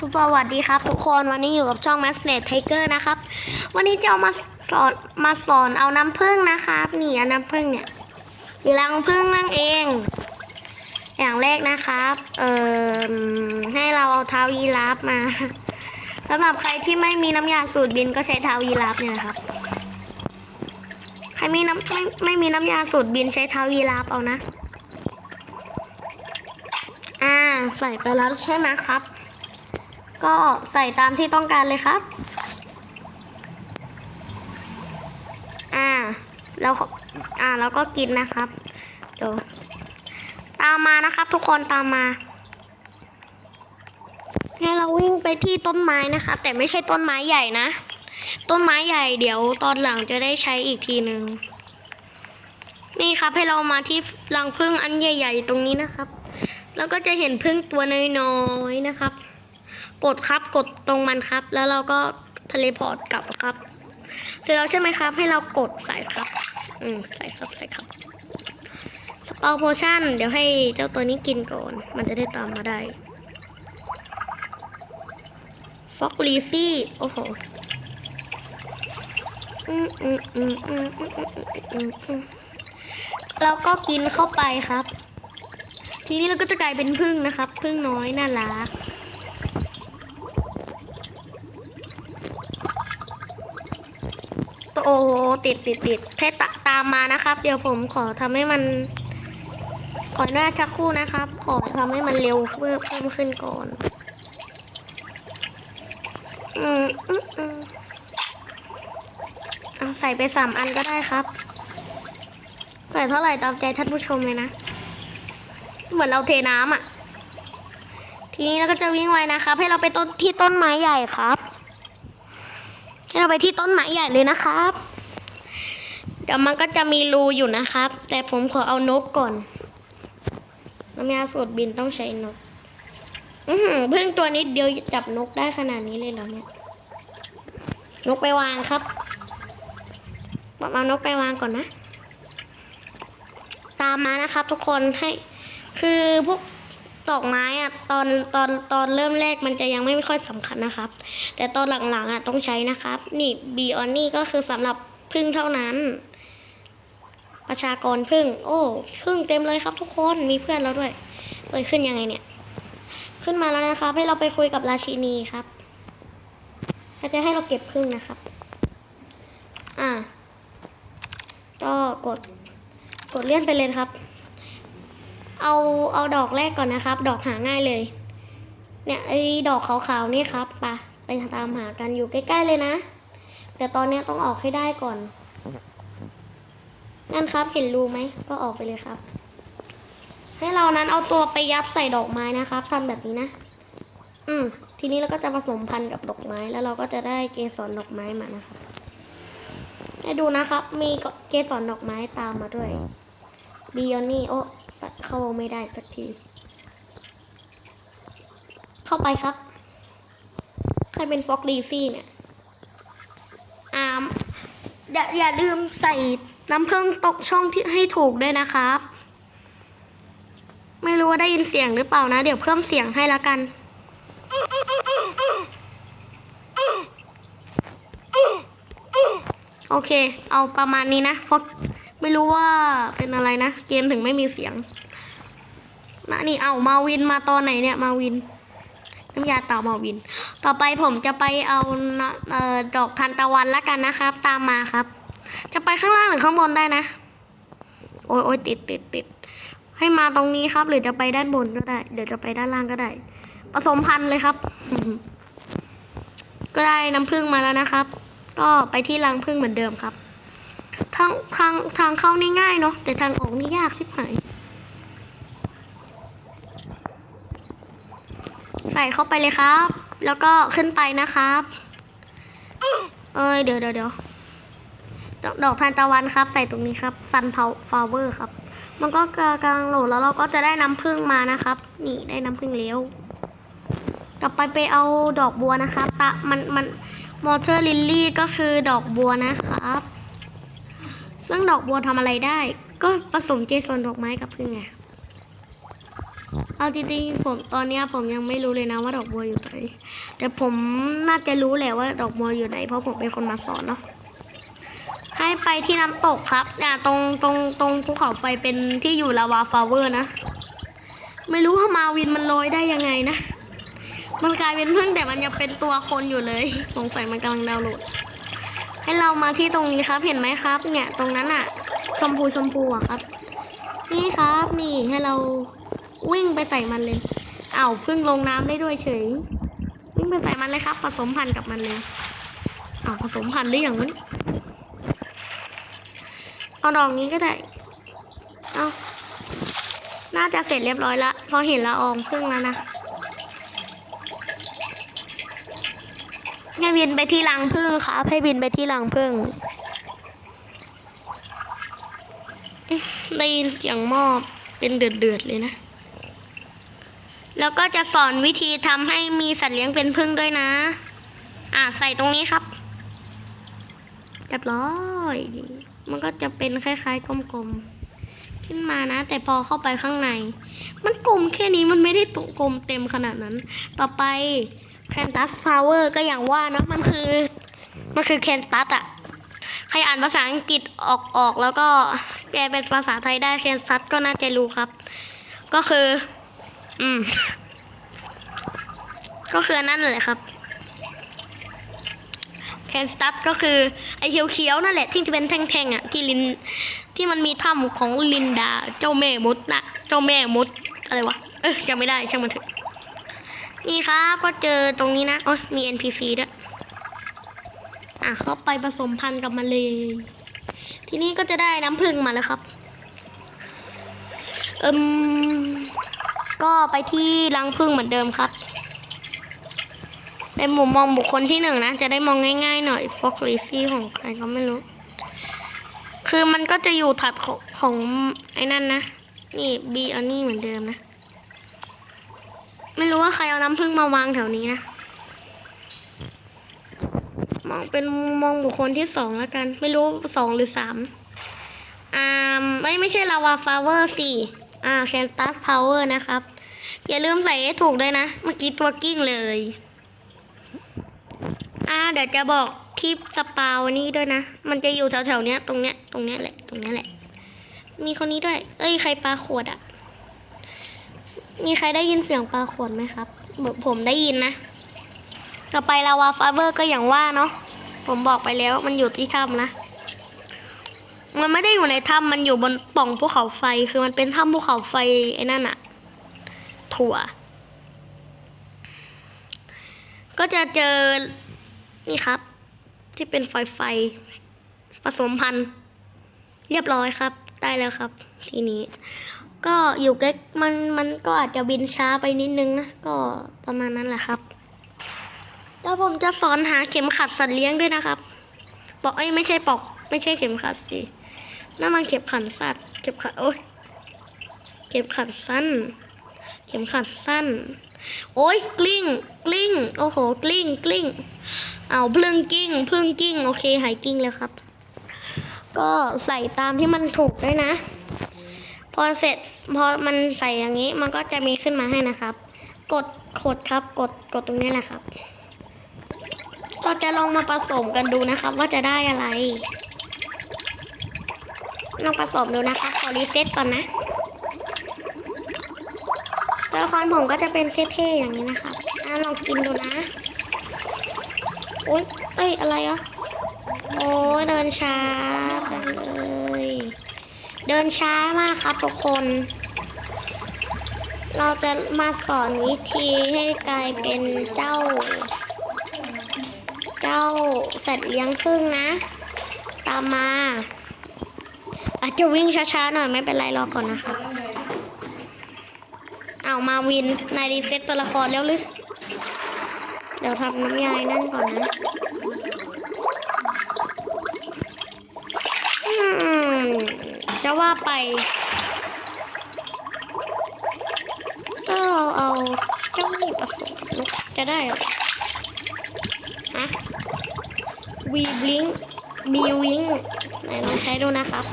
สวัสดีครับ ทุกคนวันนี้อยู่กับช่อง m a s n e t Tiger นะครับ วันนี้จะเอามาสอนมาสอนเอาน้ำผึ้งนะครับ นี่เอาน้ำผึ้งเนี่ยหรือรังผึ้งนั่นเอง อย่างแรกนะครับเอ่อให้เราเอาเท้ายีราฟมาสำหรับใครที่ไม่มีน้ำยาสูตรบินก็ใช้เท้ายีราฟเนี่ยนะครับ ใครมีน้ำไม่ไม่มีน้ำยาสูตรบินใช้เท้ายีราฟเอานะ อ่าใส่ไปแล้วใช่ไหมครับ ก็ใส่ตามที่ต้องการเลยครับ อ่า แล้วอ่าแล้วก็กินนะครับ เดี๋ยว ตามมานะครับ ทุกคนตามมาให้เราวิ่งไปที่ต้นไม้นะคะ แต่ไม่ใช่ต้นไม้ใหญ่นะ ต้นไม้ใหญ่เดี๋ยวตอนหลังจะได้ใช้อีกทีหนึ่งนี่ครับให้เรามาที่รังผึ้งอันใหญ่ ๆ ตรงนี้นะครับ แล้วก็จะเห็นผึ้งตัวน้อยๆนะครับ กดครับกดตรงมันครับ แล้วเราก็ทะเลพอร์ตกลับครับ เสร็จแล้วใช่ไหมครับ ให้เรากดใส่ครับ อืมใส่ครับใส่ครับสเปาโพชั่น เดี๋ยวให้เจ้าตัวนี้กินก่อน มันจะได้ตามมาได้ฟ็อกลีซี่ โอ้โหเราก็กินเข้าไปครับ ทีนี้เราก็จะกลายเป็นพึ่งนะครับ พึ่งน้อยน่ารัก โอ้โหติดติดติดให้ตตามมานะครับ เดี๋ยวผมขอทำให้มัน ขอหน้าชักคู่นะครับ ขอทำให้มันเร็วเพิ่มเพิ่มขึ้นก่อน อืมอืมอืมเอาใส่ไปสามอันก็ได้ครับ ใส่เท่าไหร่ตามใจท่านผู้ชมเลยนะ เหมือนเราเทน้ำอะ ทีนี้เราก็จะวิ่งไว้นะครับ ให้เราไปต้นที่ต้นไม้ใหญ่ครับ เราไปที่ต้นไม้ใหญ่เลยนะครับ เดี๋ยวมันก็จะมีรูอยู่นะครับ แต่ผมขอเอานกก่อนน้ำยาสูตรบินต้องใช้นก อือหือเพิ่งตัวนิดเดียวจับนกได้ขนาดนี้เลยเหรอเนี่ย นกไปวางครับเอานกไปวางก่อนนะ ตามมานะครับทุกคนให้ คือพวก ดอกไม้อะตอนตอนตอนเริ่มแรกมันจะยังไม่ค่อยสำคัญนะครับ แต่ตอนหลังๆอะต้องใช้นะครับ นี่บีออนนี่ก็คือสำหรับพึ่งเท่านั้น ประชากรพึ่ง โอ้พึ่งเต็มเลยครับทุกคนมีเพื่อนแล้วด้วยเอ้ยขึ้นยังไงเนี่ย ขึ้นมาแล้วนะครับ ให้เราไปคุยกับราชินีครับเขาจะให้เราเก็บพึ่งนะครับ อ่าก็กดกดเลื่อนไปเลยครับ เอาเอาดอกแรกก่อนนะครับ ดอกหาง่ายเลย เนี่ยไอ้ดอกขาวๆนี่ครับปะไปตามหากันอยู่ใกล้ๆเลยนะ แต่ตอนนี้ต้องออกให้ได้ก่อนงั้นครับเห็นรูไหมก็ออกไปเลยครับ ให้เรานั้นเอาตัวไปยัดใส่ดอกไม้นะครับทำแบบนี้นะ อืมทีนี้เราก็จะผสมพันธุ์กับดอกไม้ แล้วเราก็จะได้เกสรดอกไม้มานะครับให้ดูนะครับ มีเกสรดอกไม้ตามมาด้วยบิยอนนี่โอ สัตว์เข้าไม่ได้สักที เข้าไปครับ ใครเป็นฟอกดีซี่เนี่ยอามอย่าอย่าลืมใส่น้ำผึ้งตกช่องที่ให้ถูกด้วยนะครับ ไม่รู้ว่าได้ยินเสียงหรือเปล่านะ เดี๋ยวเพิ่มเสียงให้ละกันโอเค เอาประมาณนี้นะเพราะ ไม่รู้ว่าเป็นอะไรนะ เกมถึงไม่มีเสียงนะนี่เอามาวินมาตอนไหนเนี่ยมาวินน้ำยาเต่ามาวิน ต่อไปผมจะไปเอานะเอ่อดอกทานตะวันและกันนะครับ ตามมาครับ จะไปข้างล่างหรือข้างบนได้นะ โอ้ยโอ้ยติดติดติดให้มาตรงนี้ครับ หรือจะไปด้านบนก็ได้ เดี๋ยวจะไปด้านล่างก็ได้ ผสมพันธุ์เลยครับ ก็ได้น้ำผึ้งมาแล้วนะครับ ก็ไปที่รังผึ้งเหมือนเดิมครับ ทางทางทางเข้านี่ง่ายเนาะแต่ทางออกนี่ยากชิบหายใส่เข้าไปเลยครับ แล้วก็ขึ้นไปนะครับ เอ้ยเดี๋ยวเดี๋ยวเดี๋ยวดอกทานตะวันครับ ใส่ตรงนี้ครับซันเพาฟลเวอร์ครับ มันก็กำลังโหลดแล้วเราก็จะได้น้ำผึ้งมานะครับ นี่ได้น้ำผึ้งเลี้ยวต่อไปไปเอาดอกบัวนะครับตะมันมันมอเตอร์ลิลลี่ก็คือดอกบัวนะครับ ซึ่งดอกบัวทำอะไรได้ ก็ผสมเจสันดอกไม้กับพึ่งไงเอาจริงๆผมตอนเนี้ยผมยังไม่รู้เลยนะว่าดอกบัวอยู่ไหนแต่ผมน่าจะรู้แหละว่าดอกบัวอยู่ไหนเพราะผมเป็นคนมาสอนเนาะให้ไปที่น้ำตกครับเนี่ยตรงตรงตรงภูเขาไฟเป็นที่อยู่ลาวาฟาเวอร์นะ ไม่รู้ว่ามาวินมันลอยได้ยังไงนะ มันกลายเป็นพึ่งแต่มันยังเป็นตัวคนอยู่เลย สงสัยมันกำลังดาวน์โหลด ให้เรามาที่ตรงนี้ครับ เห็นไหมครับ เนี่ย ตรงนั้นอะชมพูชมพูอะครับ นี่ครับ นี่ให้เราวิ่งไปใส่มันเลยอ้าวพึ่งลงน้ำได้ด้วยเฉย วิ่งไปใส่มันเลยครับ ผสมพันธุ์กับมันเลยอ้าวผสมพันธุ์ได้อย่างนั้เอาดอกนี้ก็ได้ เอาน่าจะเสร็จเรียบร้อยละ พอเห็นละอองพึ่งแล้วนะ ให้บินไปที่รังพึ่งครับ ให้บินไปที่รังพึ่งได้ยินเสียงหม้อเป็นเดือดๆเลยนะ แล้วก็จะสอนวิธีทำให้มีสัตว์เลี้ยงเป็นพึ่งด้วยนะ อะใส่ตรงนี้ครับเรียบร้อยมันก็จะเป็นคล้ายๆกลมๆ ขึ้นมานะ แต่พอเข้าไปข้างใน มันกลมแค่นี้มันไม่ได้ตกลมเต็มขนาดนั้น ต่อไป แคนตัสพาวเวอร์ก็อย่างว่านะมันคือ มันคือแคนตัสอะใครอ่านภาษาอังกฤษออกออกแล้วก็แปลเป็นภาษาไทยได้แคนตัสก็น่าจะรู้ครับ ก็คือ อืม ก็คือนั่นแหละครับแคนตัสก็คือไอเขียวๆนั่นแหละที่เป็นแท่งๆอะที่ลินที่มันมีถ้ำของลินดา เจ้าแม่มดนะเจ้าแม่มดอะไรวะเออจำไม่ได้ช่างมันเถอะ นี่ครับก็เจอตรงนี้นะโอ้ยมี NPC ด้วยอะเข้าไปผสมพันธุ์กับมันเลย ทีนี้ก็จะได้น้ำผึ้งมาแล้วครับเอิมก็ไปที่รังผึ้งเหมือนเดิมครับเป็นมุมมองบุคคลที่หนึ่งนะ จะได้มองง่ายๆหน่อยฟอกลิซี่ของใครก็ไม่รู้ คือมันก็จะอยู่ถัดของของไอ้นั่นนะ นี่บีอันนี้เหมือนเดิมนะ ไม่รู้ว่าใครเอาน้ำผึ้งมาวางแถวนี้นะ มองเป็นมองบุคคลที่สองแล้วกัน ไม่รู้สองหรือสามอ่าไม่ไม่ใช่ลาวาฟลาเวอร์สี่อ่าแคนตัสพาวเวอร์นะครับ อย่าลืมใส่ให้ถูกด้วยนะ เมื่อกี้ตัวกิ้งเลย อ่าเดี๋ยวจะบอกที่สปาวนี่ด้วยนะ มันจะอยู่แถวๆเนี้ยตรงเนี้ยตรงเนี้ยแหละตรงเนี้ยแหละ มีคนนี้ด้วย เอ้ยใครปลาขวดอะ มีใครได้ยินเสียงปลาขวดไหมครับ ผมได้ยินนะ ต่อไปลาวาฟาเบอร์ก็อย่างว่าเนาะ ผมบอกไปแล้วมันอยู่ที่ถ้ำนะ มันไม่ได้อยู่ในถ้ำมันอยู่บนป่องภูเขาไฟ คือมันเป็นถ้ำภูเขาไฟไอ้นั่นอะถั่ว ก็จะเจอ นี่ครับ ที่เป็นไฟไฟผสมพันธุ์ เรียบร้อยครับ ได้แล้วครับ ทีนี้ ก็อยู่ใกล้มันมันก็อาจจะบินช้าไปนิดนึงนะ ก็ประมาณนั้นแหละครับแล้วผมจะสอนหาเข็มขัดสัตว์เลี้ยงด้วยนะครับปอกเอ้ยไม่ใช่ปอก ไม่ใช่เข็มขัดสินั่นมันเข็มขัดสัตว์เข็มขัดโอ้ยเข็มขัดสั้น เข็มขัดสั้น โอ้ยกลิ้ง กลิ้ง โอ้โห กลิ้ง กลิ้ง เอาพึ่งกิ้งพึ่งกิ้ง โอเค หายกิ้งแล้วครับ ก็ใส่ตามที่มันถูกด้วยนะ พอเสร็จพอมันใส่อย่างนี้มันก็จะมีขึ้นมาให้นะครับ กดกดครับ กดกดตรงนี้แหละครับ เราจะลองมาผสมกันดูนะครับ ว่าจะได้อะไรลองผสมดูนะคะขอรีเซ็ตก่อนนะตัวละครผมก็จะเป็นเท่ๆอย่างนี้นะครับอะลองกินดูนะโอ๊ยเอ้ยอะไรอะโอ้ยเดินช้าจังเลย เดินช้ามากครับทุกคน เราจะมาสอนวิธีให้กลายเป็นเจ้า เจ้าสัตว์เลี้ยงพึ่งนะ ตามมา อาจจะวิ่งช้าๆหน่อยไม่เป็นไรรอก่อนนะคะเอามาวินนายรีเซ็ตตัวละครแล้วหรือเดี๋ยวทำน้ำยายนั่นก่อนนะ อืม จะว่าไป ถ้าเราเอาเจ้าหนี้ผสมกับนกจะได้หรอฮะวีบลิงบีวิงไหนลองใช้ดูนะครับ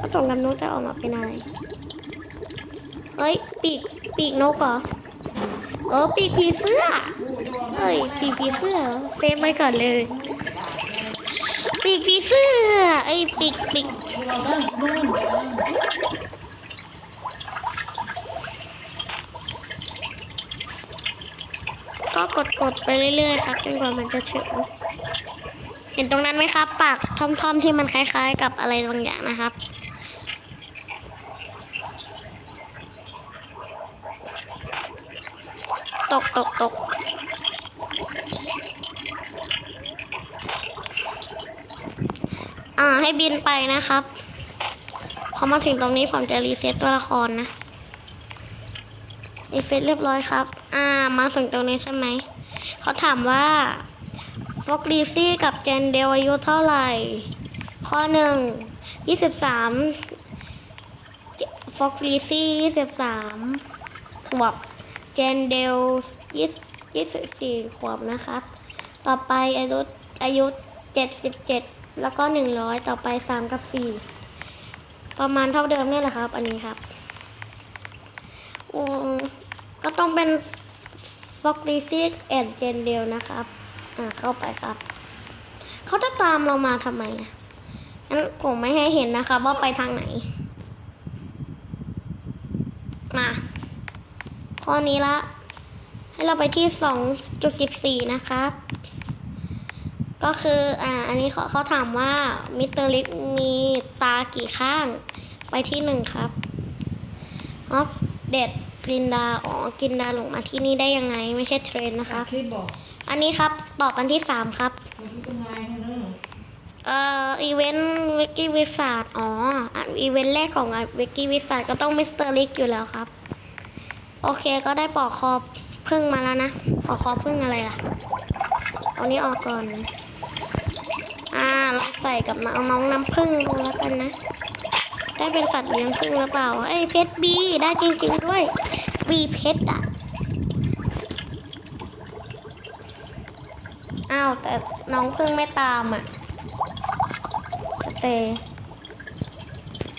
ผสมกับนกจะออกมาเป็นอะไรเอ้ยปีกปีกนกเหรอเออปีกผีเสื้อเอ้ยปีกผีเสื้อเซฟไว้ก่อนเลย ปีกผีเสื้อไอ้ยปีก ปีกก็กดกดไปเรื่อยๆครับจนกว่ามันจะถึงเห็นตรงนั้นไหมครับ ปากท่อมๆที่มันคล้าย ๆ กับอะไรบางอย่างนะครับตกตกตกอ่าให้บินไปนะครับ อมาถึงตรงนี้ผมจะรีเซ็ตตัวละครนะ รีเซ็ตเรียบร้อยครับ อ่า มาถึงตรงนี้ใช่ไหม เขาถามว่าฟอกดีซี่กับเจนเดลอายุเท่าไหร่ ข้อหนึ่งยี่สิบสามฟอกลีซี่ยี่สิบสามขวบ เจนเดลยี่ยี่สิบสี่ขวบนะครับ ต่อไปอายุอายุเจ็ดสิบเจ็ดแล้วก็หนึ่งร้อยต่อไปสามกับสี่ ประมาณเท่าเดิมนี่แหละครับ อันนี้ครับก็ต้องเป็นฟอกดีซี่แอนเจนเดลนะครับ อ่าเข้าไปครับ เขาจะตามเรามาทำไมอะงั้นผมไม่ให้เห็นนะครับ ว่าไปทางไหน มาข้อนี้ละ ให้เราไปที่สองจุดสิบสี่นะครับ ก็คืออ่าอันนี้เขาเขาถามว่ามิสเตอร์ลิกมีตากี่ข้าง ไปที่หนึ่งครับออฟเด็ดกินดาอ๋อกินดาลงมาที่นี่ได้ยังไง ไม่ใช่เทรนนะคะคลิปบอกอันนี้ครับตอบกันที่สามครับคนที่ทำงานเขาเนอะเอ่ออีเวนต์วิกกี้วิสาดอ๋ออะอีเวนต์แรกของวิกกี้วิสาดก็ต้องมิสเตอร์ลิกอยู่แล้วครับ โอเคก็ได้ปอกคอพึ่งมาแล้วนะปอกคอพึ่งอะไรล่ะ เอานี้ออกก่อน อ่าลองใส่กับน้องน้องน้ำพึ่งดูแล้วกันนะ ได้เป็นสัตว์เลี้ยงพึ่งหรือเปล่า เอ้ยเพชรบีได้จริง ๆ ด้วยบีเพชรอะ อ้าว แต่น้องพึ่งไม่ตามอะ สเตย์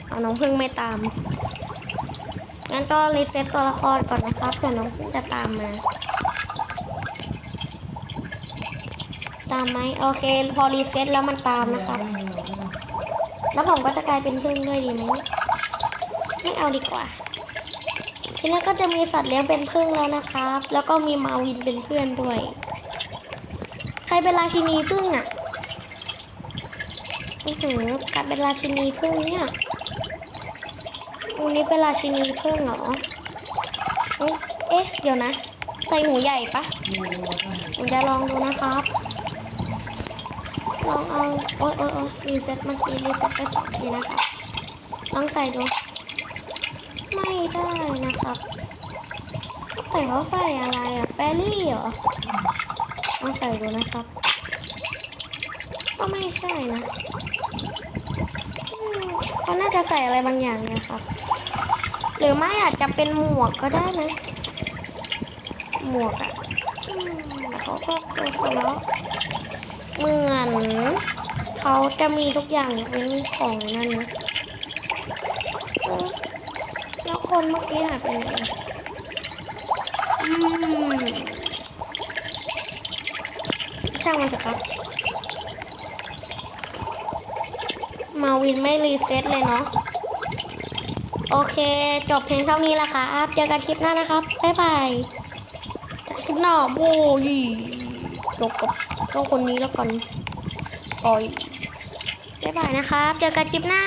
เอาน้องพึ่งไม่ตาม งั้นก็รีเซ็ตตัวละครก่อนนะครับเผื่อน้องพึ่งจะตามมา ตามไหมโอเค พอรีเซ็ตแล้วมันตามนะครับ แล้วผมก็จะกลายเป็นพึ่งด้วยดีไหมไม่เอาดีกว่า ทีนี้ก็จะมีสัตว์เลี้ยงเป็นพึ่งแล้วนะครับ แล้วก็มีมาวินเป็นเพื่อนด้วย ใครเป็นราชินีพึ่งอะอือหือกลายเป็นราชินีพึ่งเนี่ยวันนี้เป็นราชินีพึ่งเหรอเอ๊ะ เดี๋ยวนะ ใส่หูใหญ่ปะผมจะลองดูนะครับ ลองเอาโอ๊ยโอ๊ยโอ๊ยรีเซ็ตเมื่อกี้รีเซ็ตไปสองทีนะคะลองใส่ดู ไม่ได้นะครับแต่เขาใส่อะไรอะแฟรี่เหรอลองใส่ดูนะครับ ก็ไม่ใช่นะเขาน่าจะใส่อะไรบางอย่างเนะครับ หรือไม่อาจจะเป็นหมวกก็ได้นะ หมวกอะเขาก็เป็นสล็อต เหมือนเขาจะมีทุกอย่างยกเว้นของนั่นนะแล้วคนเมื่อกี้หายไปไหนอืมช่างมันเถอะครับ มาวินไม่รีเซ็ตเลยเนาะโอเค จบเพลงเท่านี้ละครับเจอกันคลิปหน้านะครับ บ๊ายบายคลิปหน้าโว้ยจบกับ เข้าคนนี้แล้วกันปล่อยบ๊ายบายนะครับ เจอกันคลิปหน้า